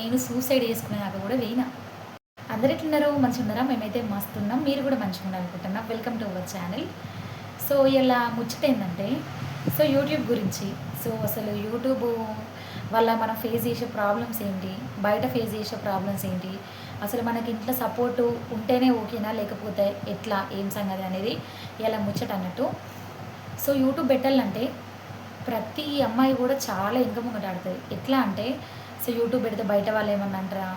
నేను సూసైడ్ చేసుకునేదాకా కూడా వేయినా. అందరు ఎట్లున్నారు మంచిగా ఉన్నారా మేమైతే మస్తున్నాం. మీరు కూడా మంచిగా ఉండాలనుకుంటున్నాం welcome to our channel so ఇలా ముచ్చట ఏంటంటే సో యూట్యూబ్ గురించి సో అసలు యూట్యూబ్ వల్ల మనం ఫేస్ చేసే ప్రాబ్లమ్స్ ఏంటి? బయట ఫేస్ చేసే ప్రాబ్లమ్స్ ఏంటి? అసలు మనకి ఇంట్లో సపోర్టు ఉంటేనే ఓకేనా? లేకపోతే ఎట్లా? ఏం సంగతి అనేది ఇలా ముచ్చట అన్నట్టు. సో యూట్యూబ్ పెట్టాలంటే ప్రతి అమ్మాయి కూడా చాలా ఇంకా ముంగటాడుతుంది ఎట్లా అంటే సో యూట్యూబ్ పెడితే బయట వాళ్ళు ఏమన్నా అంటారా?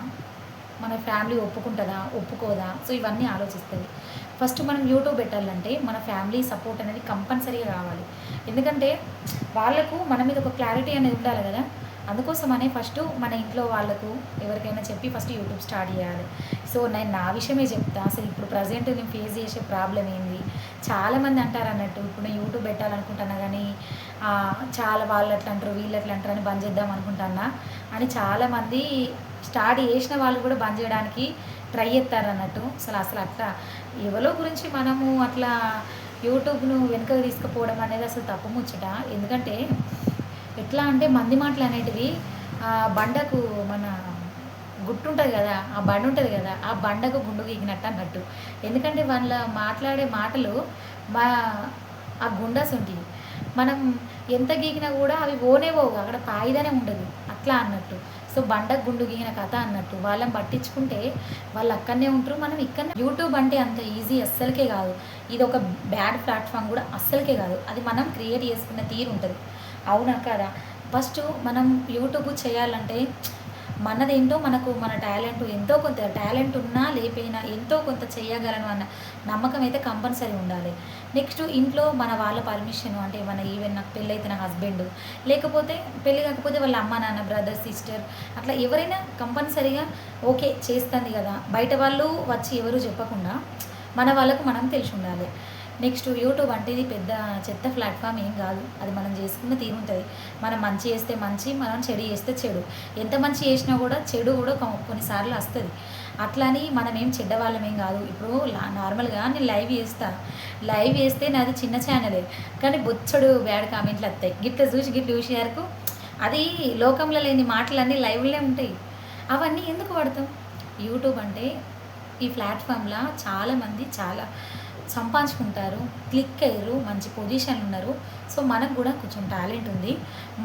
మన ఫ్యామిలీ ఒప్పుకుంటుందా? ఒప్పుకోదా? సో ఇవన్నీ ఆలోచిస్తుంది. ఫస్ట్ మనం యూట్యూబ్ పెట్టాలంటే మన ఫ్యామిలీ సపోర్ట్ అనేది కంపల్సరీగా రావాలి. ఎందుకంటే వాళ్ళకు మన మీద ఒక క్లారిటీ అనేది ఉండాలి కదా. అందుకోసమనే ఫస్ట్ మన ఇంట్లో వాళ్ళకు ఎవరికైనా చెప్పి ఫస్ట్ యూట్యూబ్ స్టార్ట్ చేయాలి. సో నేను నా విషయమే చెప్తా. అసలు ఇప్పుడు ప్రజెంట్ నేను ఫేస్ చేసే ప్రాబ్లం ఏంది? చాలామంది అంటారు అన్నట్టు ఇప్పుడు నేను యూట్యూబ్ పెట్టాలనుకుంటున్నా కానీ చాలా వాళ్ళు ఎట్లా అంటారు వీళ్ళు ఎట్లా అంటారు అని బంద్ చేద్దాం అనుకుంటున్నా అని చాలామంది స్టార్ట్ చేసిన వాళ్ళు కూడా బంద్ చేయడానికి ట్రై చేస్తారు అన్నట్టు. అసలు అసలు అట్లా ఎవరో గురించి మనము అట్లా యూట్యూబ్ను వెనుకకు తీసుకుపోవడం అనేది అసలు తప్పు ముచ్చట. ఎందుకంటే ఎట్లా అంటే మంది మాటలు అనేటివి ఆ బండకు మన గుట్టు ఉంటుంది కదా ఆ బండ ఉంటుంది కదా ఆ బండకు గుండు గీకినట్టు అన్నట్టు. ఎందుకంటే వాళ్ళ మాట్లాడే మాటలు మా ఆ గుండస్ ఉంటాయి మనం ఎంత గీకినా కూడా అవి ఓనే పోవు అక్కడ పాయిదనే ఉండదు అట్లా అన్నట్టు. సో బండకు గుండు గీగిన కథ అన్నట్టు. వాళ్ళని పట్టించుకుంటే వాళ్ళు అక్కడనే ఉంటారు మనం ఇక్కడనే యూట్యూబ్ అంటే అంత ఈజీ అస్సలకే కాదు. ఇది ఒక బ్యాడ్ ప్లాట్ఫామ్ కూడా అస్సలకే కాదు. అది మనం క్రియేట్ చేసుకున్న తీరు ఉంటుంది అవునా కదా? ఫస్ట్ మనం యూట్యూబ్ చేయాలంటే మనదేంటో మనకు మన టాలెంట్ ఎంతో కొంత టాలెంట్ ఉన్నా లేకపోయినా ఎంతో కొంత చేయగలను అన్న నమ్మకం అయితే కంపల్సరీ ఉండాలి. నెక్స్ట్ ఇంట్లో మన వాళ్ళ పర్మిషన్ అంటే మన ఈవెన్ నాకు పెళ్ళైతే నా హస్బెండ్ లేకపోతే పెళ్ళి కాకపోతే వాళ్ళ అమ్మ నాన్న బ్రదర్ సిస్టర్ అట్లా ఎవరైనా కంపల్సరీగా ఓకే చేస్తుంది కదా. బయట వాళ్ళు వచ్చి ఎవరు చెప్పకుండా మన వాళ్ళకు మనం తెలిసి ఉండాలి. నెక్స్ట్ యూట్యూబ్ అంటే ఇది పెద్ద చెత్త ప్లాట్ఫామ్ ఏం కాదు. అది మనం చేసుకున్న తీరు ఉంటుంది. మనం మంచి చేస్తే మంచి మనం చెడు చేస్తే చెడు. ఎంత మంచి చేసినా కూడా చెడు కూడా కొన్నిసార్లు వస్తుంది అట్లని మనం ఏం చెడ్డవాళ్ళం ఏం కాదు. ఇప్పుడు నార్మల్గా నేను లైవ్ చేస్తా. లైవ్ చేస్తే నాది చిన్న ఛానలే. కానీ బొచ్చడు బ్యాడ్ కామెంట్లు వస్తాయి గిట్ల చూసి గిట్ల చూసే వరకు అది లోకంలో లేని మాటలన్నీ లైవ్లే ఉంటాయి. అవన్నీ ఎందుకు పడతాం యూట్యూబ్ అంటే ఈ ప్లాట్ఫామ్లో చాలామంది చాలా సంపాదించుకుంటారు క్లిక్ అయ్యారు మంచి పొజిషన్లు ఉన్నారు. సో మనకు కూడా కొంచెం టాలెంట్ ఉంది.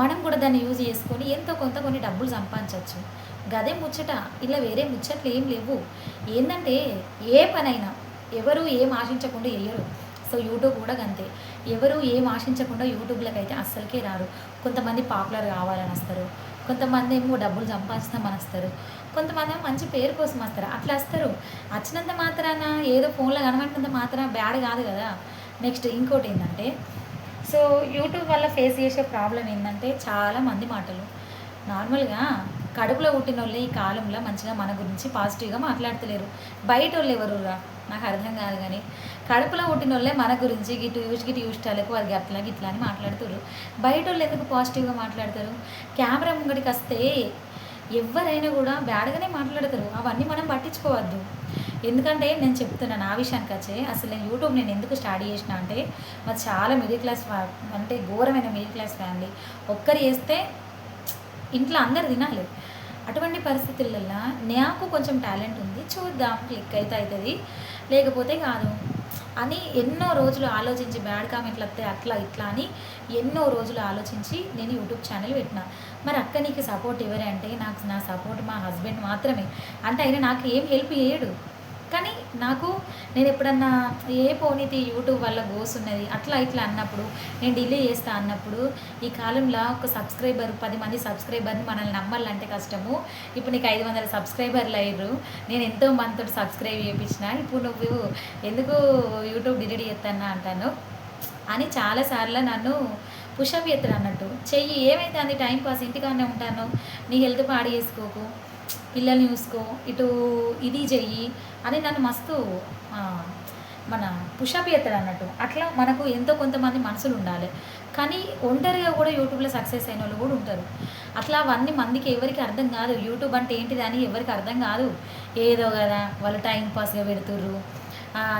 మనం కూడా దాన్ని యూజ్ చేసుకొని ఎంతో కొంత కొన్ని డబ్బులు సంపాదించవచ్చు. గదే ముచ్చట ఇలా వేరే ముచ్చట్లు ఏం లేవు. ఏంటంటే ఏ పనైనా ఎవరు ఏం ఆశించకుండా వేయరు సో యూట్యూబ్ కూడా అంతే ఎవరు ఏం ఆశించకుండా యూట్యూబ్లోకి అయితే అస్సలకే రారు. కొంతమంది పాపులర్ కావాలని వస్తారు. కొంతమంది ఏమో డబ్బులు సంపాదిస్తామని వస్తారు. కొంతమంది మంచి పేరు కోసం వస్తారు. అట్లా వస్తారు. వచ్చినంత మాత్రాన ఏదో ఫోన్లో కనబడినంత మాత్రాన బ్యాడ్ కాదు కదా. నెక్స్ట్ ఇంకోటి ఏంటంటే సో యూట్యూబ్ వల్ల ఫేస్ చేసే ప్రాబ్లం ఏంటంటే చాలా మంది మాటలు. నార్మల్గా కడుపులో పుట్టిన వాళ్ళే ఈ కాలంలో మంచిగా మన గురించి పాజిటివ్గా మాట్లాడతలేరు. బయట వాళ్ళు ఎవరురా నాకు అర్థం కాదు కానీ కడుపులో పుట్టిన వాళ్ళే మన గురించి గిటు యూస్ గిటు యూస్టాలకు అది అట్లా గిట్లా అని మాట్లాడుతారు బయట వాళ్ళు ఎందుకు పాజిటివ్గా మాట్లాడతారు? కెమెరా ముంగడికి వస్తే ఎవరైనా కూడా బ్యాడ్గానే మాట్లాడతారు. అవన్నీ మనం పట్టించుకోవద్దు. ఎందుకంటే నేను చెప్తున్నాను నా విషయానికి వచ్చే అసలు నేను యూట్యూబ్ నేను ఎందుకు స్టార్ట్ చేసిన అంటే మాది చాలా మిడిల్ క్లాస్ ఫ్యా- అంటే ఘోరమైన మిడిల్ క్లాస్ ఫ్యామిలీ. ఒక్కరు చేస్తే ఇంట్లో అందరు తినాలి. అటువంటి పరిస్థితులలో నాకు కొంచెం టాలెంట్ ఉంది. చూద్దాం క్లిక్ అయితే అవుతుంది. లేకపోతే కాదు. అని ఎన్నో రోజులు ఆలోచించి బ్యాడ్ కామెంట్లు వస్తే అట్లా ఇట్లా అని ఎన్నో రోజులు ఆలోచించి నేను యూట్యూబ్ ఛానల్ పెట్టిన. మరి అక్క నీకు సపోర్ట్ ఎవరే అంటే నాకు నా సపోర్ట్ మా హస్బెండ్ మాత్రమే. అంటే ఆయన నాకు ఏం హెల్ప్ చేయడు. కానీ నాకు నేను ఎప్పుడన్నా ఏ పోనీతి యూట్యూబ్ వల్ల గోస్ ఉన్నది అట్లా ఇట్లా అన్నప్పుడు నేను డిలే చేస్తా అన్నప్పుడు ఈ కాలంలో ఒక సబ్స్క్రైబర్ పది మంది సబ్స్క్రైబర్ని మనల్ని నమ్మాలంటే కష్టము. ఇప్పుడు నీకు ఐదు వందల సబ్స్క్రైబర్లు అయ్యారు నేను ఎంతో మందితో సబ్స్క్రైబ్ చేయించిన ఇప్పుడు నువ్వు ఎందుకు యూట్యూబ్ డిలీట్ చేస్తానా అంటాను. అని చాలాసార్లు నన్ను పుషప్ ఎత్తాడు అన్నట్టు. చెయ్యి ఏమైతే అంది టైం పాస్ ఇంటికానే ఉంటాను. నీ హెల్త్ పాడు చేసుకోకు. పిల్లల్ని చూసుకో ఇటు ఇది చెయ్యి అని నన్ను మస్తు మన పుషప్ చేస్తాడు అన్నట్టు. అట్లా మనకు ఎంతో కొంతమంది మనసులు ఉండాలి. కానీ ఒంటరిగా కూడా యూట్యూబ్లో సక్సెస్ అయిన వాళ్ళు కూడా ఉంటారు. అట్లా అవన్నీ మందికి ఎవరికి అర్థం కాదు. యూట్యూబ్ అంటే ఏంటిది అని ఎవరికి అర్థం కాదు. ఏదో కదా వాళ్ళు టైం పాస్గా పెడుతుర్రు.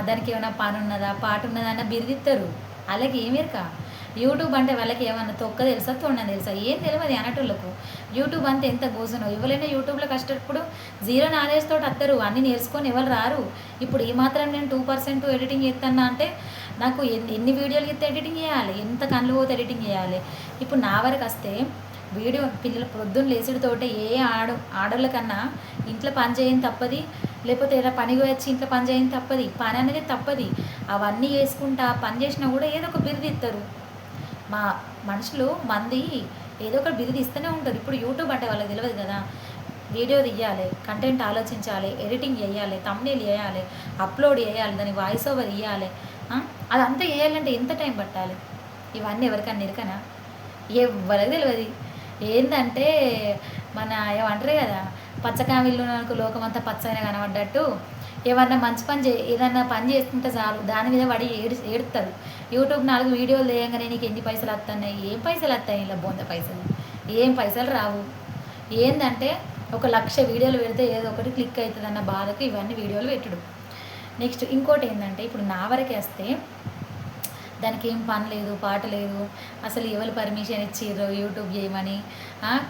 దానికి ఏమైనా పని ఉన్నదా పాట ఉన్నదా అన్న బిరిదిస్తారు అలాగే ఏమేరక యూట్యూబ్ అంటే వాళ్ళకి ఏమన్నా తొక్క తెలుసా తొండ తెలుసా? ఏం తెలియదు అనటోళ్ళకు యూట్యూబ్ అంతే ఎంత గోసనో ఎవరైనా యూట్యూబ్లో కష్టపడు జీరో నాలెడ్జ్ తోటి వస్తారు అన్నీ నేర్చుకొని ఎవరు రారు. ఇప్పుడు ఈ మాత్రం నేను టూ పర్సెంట్ ఎడిటింగ్ చేస్తానా అంటే నాకు ఎన్ని ఎన్ని వీడియోలు ఇస్తే ఎడిటింగ్ చేయాలి? ఎంత కళ్ళు పోతే ఎడిటింగ్ చేయాలి? ఇప్పుడు నా వరకు వస్తే వీడియో పిల్లలు పొద్దున్న లేచుడితోటే ఏ ఆడ ఆడోళ్ళ కన్నా ఇంట్లో పని చేయని తప్పది. లేకపోతే ఇలా పనికి వచ్చి ఇంట్లో పని చేయని తప్పది. పని అనేది తప్పది. అవన్నీ చేసుకుంటా పని చేసినా కూడా ఏదో ఒక బిరుదిస్తారు మా మనుషులు మంది ఏదో ఒక బిరుది ఇస్తూనే ఉంటారు. ఇప్పుడు యూట్యూబ్ అంటే వాళ్ళకి తెలియదు కదా. వీడియో తీయాలి కంటెంట్ ఆలోచించాలి ఎడిటింగ్ చేయాలి తమ్నేల్ చేయాలి అప్లోడ్ చేయాలి దాని వాయిస్ ఓవర్ ఇవ్వాలి అదంతా చేయాలంటే ఎంత టైం పట్టాలి? ఇవన్నీ ఎవరికన్నా ఇరకనా? ఎవరికి తెలియదు ఏంటంటే మన ఏమంటారు కదా పచ్చకామిళ్ళు నాకు లోకమంతా పచ్చగా కనబడ్డట్టు. ఏమన్నా మంచి పని చే ఏదన్నా పని చేసుకుంటే చాలు. దాని మీద పడి ఏడు ఏడుతారు యూట్యూబ్ నాలుగు వీడియోలు తీయంగానే నీకు ఎన్ని పైసలు వస్తున్నాయి ఏం పైసలు వస్తాయి ఇలా బొంద పైసలు? ఏం పైసలు రావు. ఏంటంటే ఒక లక్ష వీడియోలు పెడితే ఏదో ఒకటి క్లిక్ అవుతుంది అన్న బాధకు ఇవన్నీ వీడియోలు పెట్టడు. నెక్స్ట్ ఇంకోటి ఏంటంటే ఇప్పుడు నా వరకే వస్తే దానికి ఏం పని లేదు పాట లేదు. అసలు ఎవరు పర్మిషన్ ఇచ్చిర్రు యూట్యూబ్ చేయమని?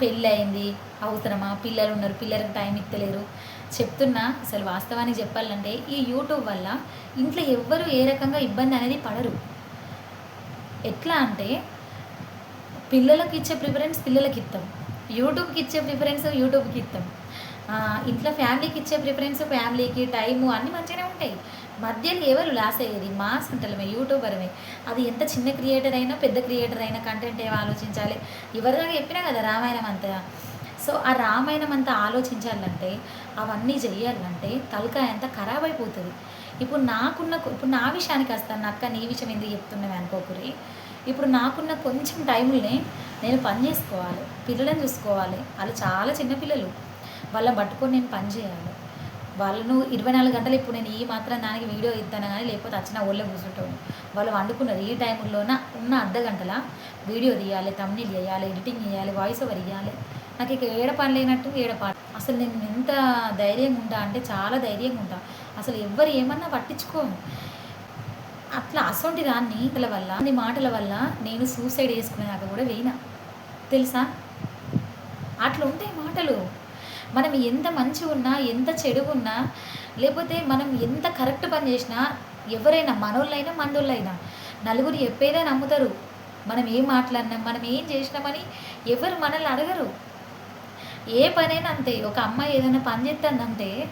పెళ్ళి అయింది అవసరమా? పిల్లలు ఉన్నారు. పిల్లలకు టైం ఇస్తలేరు చెప్తున్నా అసలు వాస్తవానికి చెప్పాలంటే ఈ యూట్యూబ్ వల్ల ఇంట్లో ఎవ్వరు ఏ రకంగా ఇబ్బంది అనేది పడరు. ఎట్లా అంటే పిల్లలకి ఇచ్చే ప్రిఫరెన్స్ పిల్లలకి ఇస్తాం యూట్యూబ్కి ఇచ్చే ప్రిఫరెన్స్ యూట్యూబ్కి ఇస్తాం ఇంట్లో ఫ్యామిలీకి ఇచ్చే ప్రిఫరెన్స్ ఫ్యామిలీకి టైము అన్నీ మంచిగానే ఉంటాయి. మధ్యలో ఎవరు లాస్ అయ్యేది? మాస్ ఉంటలమే యూట్యూబర్మే అది ఎంత చిన్న క్రియేటర్ అయినా పెద్ద క్రియేటర్ అయినా కంటెంట్ ఏమో ఆలోచించాలి? ఎవరిదాకా చెప్పినా కదా రామాయణం అంతా. సో ఆ రామాయణం అంతా ఆలోచించాలంటే అవన్నీ చెయ్యాలంటే తలకాయ అంతా ఖరాబ్ అయిపోతుంది. ఇప్పుడు నాకున్న ఇప్పుడు నా విషయానికి వస్తాను అక్క నీ విషయం ఎందుకు చెప్తున్నావు అనుకోకురి. ఇప్పుడు నాకున్న కొంచెం టైంలోనే నేను పని చేసుకోవాలి పిల్లలను చూసుకోవాలి. వాళ్ళు చాలా చిన్న పిల్లలు. వాళ్ళని పట్టుకొని నేను పని చేయాలి. వాళ్ళను ఇరవై నాలుగు గంటలు ఇప్పుడు నేను ఈ మాత్రం దానికి వీడియో ఇస్తాను కానీ లేకపోతే వచ్చిన ఒళ్ళో కూర్చుంటాను వాళ్ళు వండుకున్నారు ఈ టైంలోన ఉన్న అర్ధ గంటల వీడియో తీయాలి తమ్నీల్ చేయాలి ఎడిటింగ్ చేయాలి వాయిస్ ఓవర్ ఇవ్వాలి నాకు ఇక ఏడ పని లేనట్టు ఏడ పాట అసలు నేను ఎంత ధైర్యంగా ఉంటా అంటే చాలా ధైర్యంగా ఉంటా. అసలు ఎవ్వరు ఏమన్నా పట్టించుకో అట్లా అసొంటి దాన్ని మాటల వల్ల నీ మాటల వల్ల నేను సూసైడ్ చేసుకునేదాకా కూడా వేయినా. తెలుసా? అట్లా ఉంటాయి మాటలు. మనం ఎంత మంచి ఉన్నా ఎంత చెడు ఉన్నా లేకపోతే మనం ఎంత కరెక్ట్ పని చేసినా ఎవరైనా మనోళ్ళైనా మందోళ్ళైనా నలుగురు చెప్పేదే నమ్ముతారు. మనం ఏం మాట్లాడినాం మనం ఏం చేసినామని ఎవరు మనల్ని అడగరు. ఏ పనైనా అంతే ఒక అమ్మాయి ఏదైనా పని చేస్తుందంటే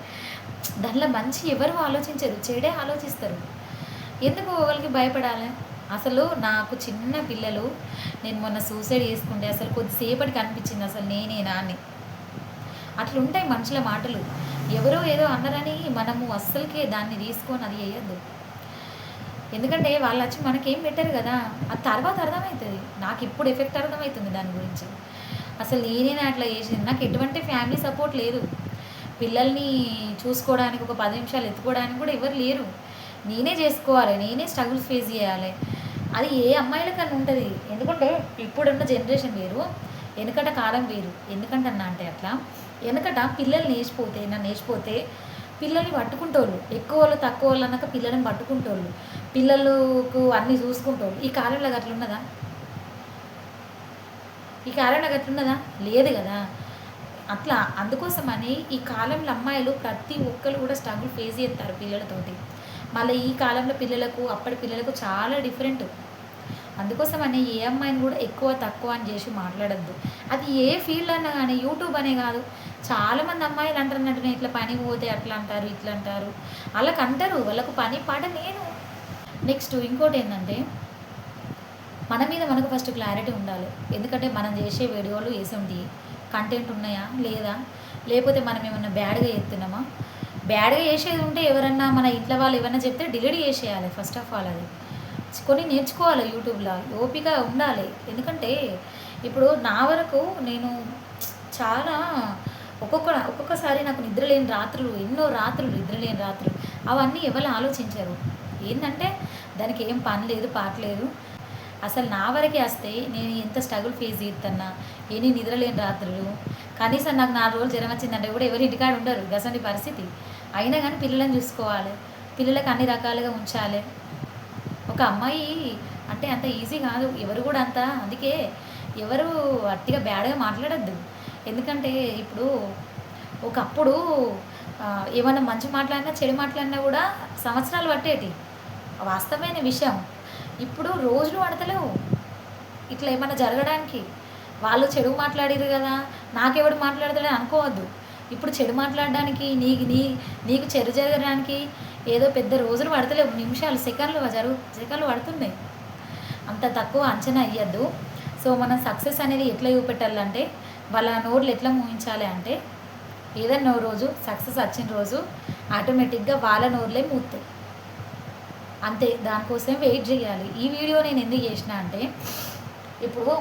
దానిలో మంచి ఎవరు ఆలోచించరు చెడే ఆలోచిస్తారు. ఎందుకు వాళ్ళకి భయపడాలి? అసలు నాకు చిన్న పిల్లలు నేను మొన్న సూసైడ్ చేసుకుంటే అసలు కొద్దిసేపటికి అనిపించింది అసలు నేనేనా. అని అట్లుంటాయి మనుషుల మాటలు. ఎవరో ఏదో అన్నారని మనము అస్సలకే దాన్ని తీసుకొని అది వేయద్దు ఎందుకంటే వాళ్ళు వచ్చి మనకేం పెట్టారు కదా? అది తర్వాత అర్థమవుతుంది నాకు ఇప్పుడు ఎఫెక్ట్ అర్థమవుతుంది దాని గురించి. అసలు నేనే అట్లా చేసింది. నాకు ఎటువంటి ఫ్యామిలీ సపోర్ట్ లేదు. పిల్లల్ని చూసుకోవడానికి ఒక పది నిమిషాలు ఎత్తుకోవడానికి కూడా ఎవరు లేరు. నేనే చేసుకోవాలి నేనే స్ట్రగుల్స్ ఫేస్ చేయాలి. అది ఏ అమ్మాయిలకన్నా ఉంటుంది. ఎందుకంటే ఇప్పుడున్న జనరేషన్ వేరు వెనకట కాలం వేరు. ఎందుకంటే అన్న అంటే అట్లా. వెనకట పిల్లలు నేర్చిపోతే నన్ను నేర్చిపోతే పిల్లల్ని పట్టుకుంటోళ్ళు. ఎక్కువ వాళ్ళు తక్కువ వాళ్ళు అన్నాక పిల్లల్ని పట్టుకుంటోళ్ళు. పిల్లలకు అన్నీ చూసుకుంటోళ్ళు. ఈ కాలంలో అట్లా ఉన్నదా? ఈ కాలంలో అట్లున్నదా లేదు కదా. అట్లా అందుకోసమని ఈ కాలంలో అమ్మాయిలు ప్రతి ఒక్కరు కూడా స్ట్రగుల్ ఫేస్ చేస్తారు పిల్లలతోటి. మళ్ళీ ఈ కాలంలో పిల్లలకు అప్పటి పిల్లలకు చాలా డిఫరెంట్ అందుకోసమని ఏ అమ్మాయిని కూడా ఎక్కువ తక్కువ అని చేసి మాట్లాడద్దు. అది ఏ ఫీల్డ్ అన్నా కానీ యూట్యూబ్ అనే కాదు. చాలామంది అమ్మాయిలు అంటారు నేను ఇట్లా పని పోతే అట్లా అంటారు ఇట్లా అంటారు. వాళ్ళకి అంటారు వాళ్ళకు పని పాట నేను. నెక్స్ట్ ఇంకోటి ఏంటంటే మన మీద మనకు ఫస్ట్ క్లారిటీ ఉండాలి. ఎందుకంటే మనం చేసే వీడియోలు వేసి కంటెంట్ ఉన్నాయా? లేదా? లేకపోతే మనం ఏమన్నా బ్యాడ్గా చేస్తున్నామా? బ్యాడ్గా చేసేది ఉంటే ఎవరన్నా మన ఇంట్లో వాళ్ళు ఏమన్నా చెప్తే డిలీట్ చేసేయాలి ఫస్ట్ ఆఫ్ ఆల్ అది. కొన్ని నేర్చుకోవాలి యూట్యూబ్లో ఓపిక ఉండాలి. ఎందుకంటే ఇప్పుడు నా వరకు నేను చాలా ఒక్కొక్క ఒక్కొక్కసారి నాకు నిద్ర లేని రాత్రులు ఎన్నో రాత్రులు నిద్ర లేని రాత్రులు అవన్నీ ఎవరు ఆలోచించారు. ఏంటంటే దానికి ఏం పని లేదు పాటలేదు అసలు నా వరకే వస్తే నేను ఎంత స్ట్రగుల్ ఫేస్ చేస్తున్నా ఎన్ని నిద్రలేని రాత్రులు? కనీసం నాకు నాలుగు రోజులు జ్వరం వచ్చిందంటే కూడా ఎవరి ఇంటికాడ ఉండరు. గసంటి పరిస్థితి. అయినా కానీ పిల్లలను చూసుకోవాలి. పిల్లలకు అన్ని రకాలుగా ఉంచాలి. ఒక అమ్మాయి అంటే అంత ఈజీ కాదు. ఎవరు కూడా అంత అందుకే ఎవరు అట్టిగా బ్యాడ్గా మాట్లాడద్దు. ఎందుకంటే ఇప్పుడు ఒకప్పుడు ఏమైనా మంచి మాట్లాడినా చెడు మాట్లాడినా కూడా సంవత్సరాలు పట్టేటి. వాస్తవమైన విషయం. ఇప్పుడు రోజులు పడతలేవు. ఇట్లా ఏమైనా జరగడానికి. వాళ్ళు చెడు మాట్లాడిరు కదా. నాకెవడు మాట్లాడతాడని అనుకోవద్దు. ఇప్పుడు చెడు మాట్లాడడానికి నీకు నీ నీకు చెడు జరగడానికి ఏదో పెద్ద రోజులు పడతలేవు. నిమిషాలు సెకండ్లు జరుగు సెకండ్లు పడుతున్నాయి. అంత తక్కువ అంచనా అయ్యద్దు సో మనం సక్సెస్ అనేది ఎట్లా చూపెట్టాలంటే వాళ్ళ నోర్లు ఎట్లా మూయించాలి అంటే ఏదన్నా రోజు సక్సెస్ వచ్చిన రోజు ఆటోమేటిక్గా వాళ్ళ నోర్లే మూతాయి అంతే దానికోసం వెయిట్ చేయాలి. ఈ వీడియో నేను ఎందుకు చేసిన అంటే ఇప్పుడు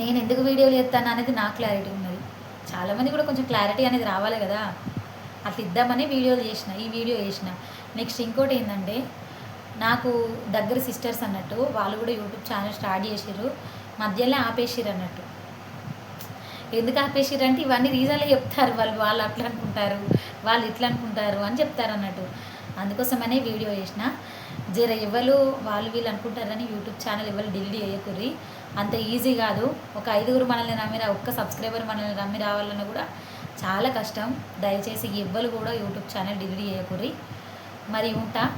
నేను ఎందుకు వీడియోలు చేస్తాను అనేది నా క్లారిటీ ఉన్నది. చాలామంది కూడా కొంచెం క్లారిటీ అనేది రావాలి కదా. అట్లా ఇద్దామని వీడియోలు చేసిన ఈ వీడియో చేసిన. నెక్స్ట్ ఇంకోటి ఏంటంటే నాకు దగ్గర సిస్టర్స్ అన్నట్టు వాళ్ళు కూడా యూట్యూబ్ ఛానల్ స్టార్ట్ చేసిర్రు. మధ్యలో ఆపేసిర్రు అన్నట్టు. ఎందుకు ఆపేసిర్రు అంటే ఇవన్నీ రీజన్లే చెప్తారు. వాళ్ళు వాళ్ళు అట్లా అనుకుంటారు వాళ్ళు ఇట్లా అనుకుంటారు అని చెప్తారు అన్నట్టు. అందుకోసమనే వీడియో చేసిన. జర ఎవరు వాళ్ళు వీళ్ళు అనుకుంటారని యూట్యూబ్ ఛానల్ ఎవరు డిలీట్ చేయకుర్రి. అంత ఈజీ కాదు. ఒక ఐదుగురు మనల్ని నమ్మి రా- ఒక్క సబ్స్క్రైబర్ మనల్ని నమ్మి రావాలన్నా కూడా చాలా కష్టం. దయచేసి ఎవ్వరు కూడా యూట్యూబ్ ఛానల్ డిలీట్ చేయకుర్రి. మరి ఉంటా.